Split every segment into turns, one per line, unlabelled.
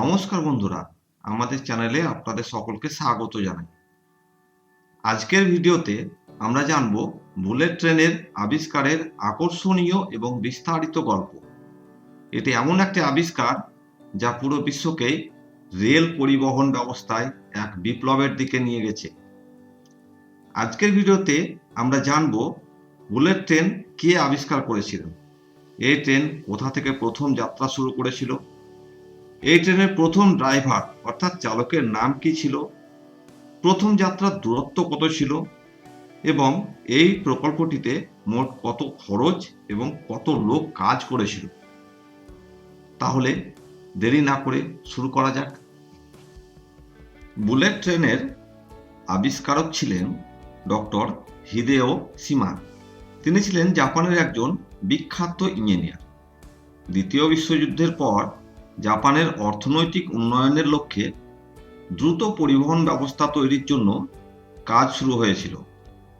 নমস্কার বন্ধুরা, আমাদের চ্যানেলে আপনাদের সকলকে স্বাগত জানাই। আজকের ভিডিওতে আমরা জানব বুলেট ট্রেনের আবিষ্কারের আকর্ষণীয় এবং বিস্তারিত গল্প। এটি এমন একটি আবিষ্কার যা পুরো বিশ্বকে রেল পরিবহন ব্যবস্থায় এক বিপ্লবের দিকে নিয়ে গেছে। আজকের ভিডিওতে আমরা জানব বুলেট ট্রেন কে আবিষ্কার করেছিলেন এই ট্রেন কোথা থেকে প্রথম যাত্রা শুরু করেছিল এই ট্রেনের প্রথম ড্রাইভার, অর্থাৎ চালকের নাম কি ছিল? প্রথম যাত্রার দূরত্ব কত ছিল? এবং এই প্রকল্পটিতে মোট কত খরচ এবং কত লোক কাজ করেছিল? তাহলে দেরি না করে শুরু করা যাক। বুলেট ট্রেনের আবিষ্কারক ছিলেন ডক্টর হিদেও সীমা তিনি ছিলেন জাপানের একজন বিখ্যাত ইঞ্জিনিয়ার। দ্বিতীয় বিশ্বযুদ্ধের পর জাপানের অর্থনৈতিক উন্নয়নের লক্ষ্যে দ্রুত পরিবহন ব্যবস্থা তৈরির জন্য কাজ শুরু হয়েছিল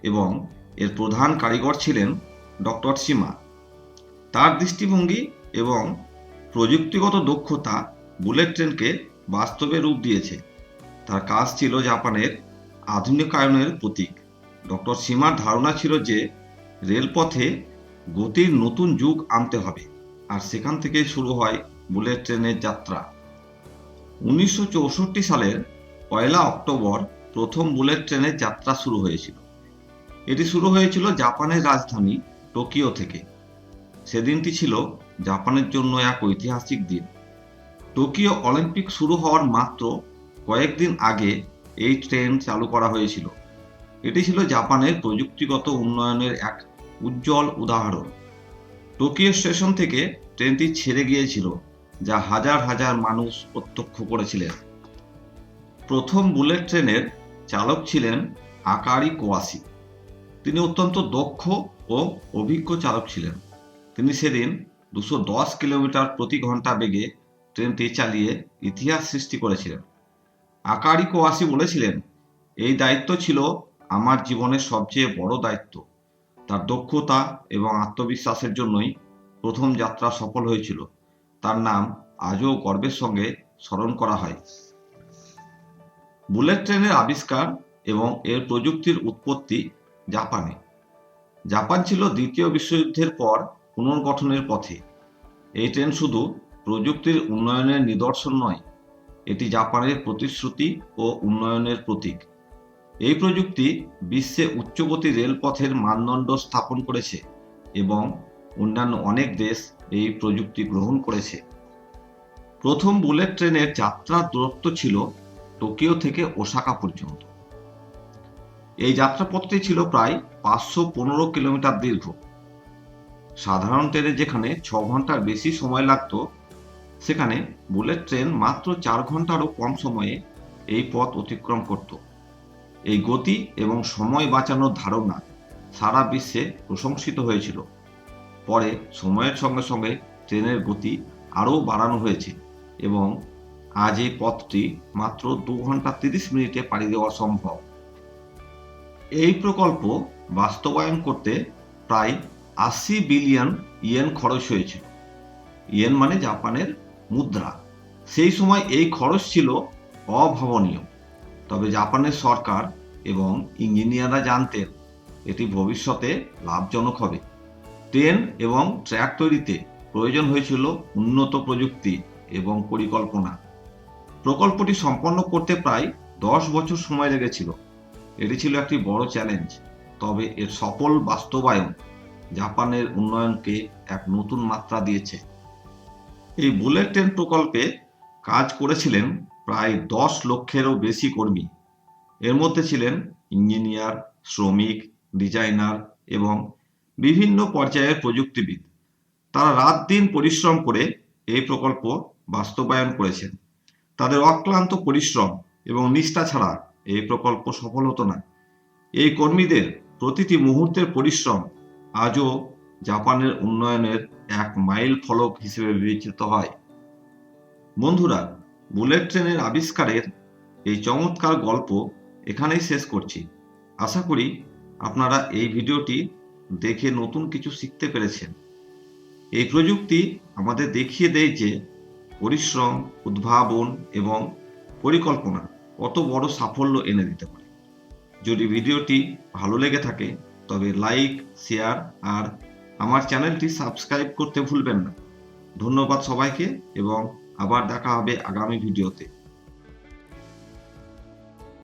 এবং এর প্রধান কারিগর ছিলেন ডক্টর সীমা। তার দৃষ্টিভঙ্গি এবং প্রযুক্তিগত দক্ষতা বুলেট ট্রেনকে বাস্তবে রূপ দিয়েছে। তার কাজ ছিল জাপানের আধুনিকায়নের প্রতীক। ডক্টর সীমার ধারণা ছিল যে রেলপথে গতির নতুন যুগ আনতে হবে, আর সেখান থেকে শুরু হয় বুলেট ট্রেনের যাত্রা। উনিশশো চৌষট্টি সালের পয়লা অক্টোবর প্রথম বুলেট ট্রেনের যাত্রা শুরু হয়েছিল। এটি শুরু হয়েছিল জাপানের রাজধানী টোকিও থেকে। সেদিনটি ছিল জাপানের জন্য এক ঐতিহাসিক দিন। টোকিও অলিম্পিক শুরু হওয়ার মাত্র কয়েকদিন আগে এই ট্রেন চালু করা হয়েছিল। এটি ছিল জাপানের প্রযুক্তিগত উন্নয়নের এক উজ্জ্বল উদাহরণ। টোকিও স্টেশন থেকে ট্রেনটি ছেড়ে গিয়েছিল। যা হাজার হাজার মানুষ প্রত্যক্ষ করেছিলেন। প্রথম বুলেট ট্রেনের চালক ছিলেন আকারি কোয়াসি। তিনি অত্যন্ত দক্ষ ও অভিজ্ঞ চালক ছিলেন। তিনি সেদিন দুশো দশ কিলোমিটার প্রতি ঘণ্টা বেগে ট্রেনটি চালিয়ে ইতিহাস সৃষ্টি করেছিলেন। আকারি কোয়াসি বলেছিলেন, এই দায়িত্ব ছিল আমার জীবনের সবচেয়ে বড় দায়িত্ব। তার দক্ষতা এবং আত্মবিশ্বাসের জন্যই প্রথম যাত্রা সফল হয়েছিল। তার নাম আজও গর্বের সঙ্গে স্মরণ করা হয়। বুলেট ট্রেনের আবিষ্কার এবং এর প্রযুক্তির উৎপত্তি জাপানে। জাপান ছিল দ্বিতীয় বিশ্বযুদ্ধের পর পুনর্গঠনের পথে। এই ট্রেন শুধু প্রযুক্তির উন্নয়নের নিদর্শন নয়, এটি জাপানের প্রতিশ্রুতি ও উন্নয়নের প্রতীক। এই প্রযুক্তি বিশ্বে উচ্চগতি রেলপথের মানদণ্ড স্থাপন করেছে এবং অন্যান্য অনেক দেশ এই প্রযুক্তি গ্রহণ করেছে। প্রথম বুলেট ট্রেনের যাত্রার দূরত্ব ছিল টোকিও থেকে ওসাকা পর্যন্ত। এই যাত্রাপথটি ছিল প্রায় পাঁচশো পনেরো কিলোমিটার দীর্ঘ। সাধারণ ট্রেনে যেখানে ছ ঘণ্টার বেশি সময় লাগতো, সেখানে বুলেট ট্রেন মাত্র চার ঘন্টারও কম সময়ে এই পথ অতিক্রম করত। এই গতি এবং সময় বাঁচানোর ধারণা সারা বিশ্বে প্রশংসিত হয়েছিল। পরে সময়ের সঙ্গে সঙ্গে ট্রেনের গতি আরও বাড়ানো হয়েছে এবং আজ এই পথটি মাত্র দু ঘণ্টা তিরিশ মিনিটে পাড়ি দেওয়া সম্ভব। এই প্রকল্প বাস্তবায়ন করতে প্রায় আশি বিলিয়ন ইয়েন খরচ হয়েছে। ইয়েন মানে জাপানের মুদ্রা। সেই সময় এই খরচ ছিল অভাবনীয়। তবে জাপানের সরকার এবং ইঞ্জিনিয়াররা জানতেন এটি ভবিষ্যতে লাভজনক হবে। ট্রেন এবং ট্র্যাক তৈরিতে প্রয়োজন হয়েছিল উন্নত প্রযুক্তি এবং পরিকল্পনা। প্রকল্পটি সম্পন্ন করতে প্রায় দশ বছর সময় লেগেছিল। এটি ছিল একটি বড় চ্যালেঞ্জ, তবে এর সফল বাস্তবায়ন জাপানের উন্নয়নকে এক নতুন মাত্রা দিয়েছে। এই বুলেট ট্রেন প্রকল্পে কাজ করেছিলেন প্রায় দশ লক্ষেরও বেশি কর্মী। এর মধ্যে ছিলেন ইঞ্জিনিয়ার, শ্রমিক, ডিজাইনার এবং বিভিন্ন পর্যায়ের প্রযুক্তিবিদ। তারা রাত দিন পরিশ্রম করে এই প্রকল্প বাস্তবায়ন করেছেন। তাদের অক্লান্ত পরিশ্রম এবং নিষ্ঠা ছাড়া এই প্রকল্প সফল হতো না। এই কর্মীদের প্রতিটি মুহূর্তের পরিশ্রম আজও জাপানের উন্নয়নের এক মাইল ফলক হিসেবে বিবেচিত হয়। বন্ধুরা, বুলেট ট্রেনের আবিষ্কারের এই চমৎকার গল্প এখানেই শেষ করছি। আশা করি আপনারা এই ভিডিওটি দেখে নতুন কিছু শিখতে পেরেছেন। এই প্রযুক্তি আমাদের দেখিয়ে দেয় যে পরিশ্রম, উদ্ভাবন এবং পরিকল্পনা কত বড় সাফল্য এনে দিতে পারে। যদি ভিডিওটি ভালো লেগে থাকে, তবে লাইক, শেয়ার আর আমার চ্যানেলটি সাবস্ক্রাইব করতে ভুলবেন না। ধন্যবাদ সবাইকে এবং আবার দেখা হবে আগামী ভিডিওতে।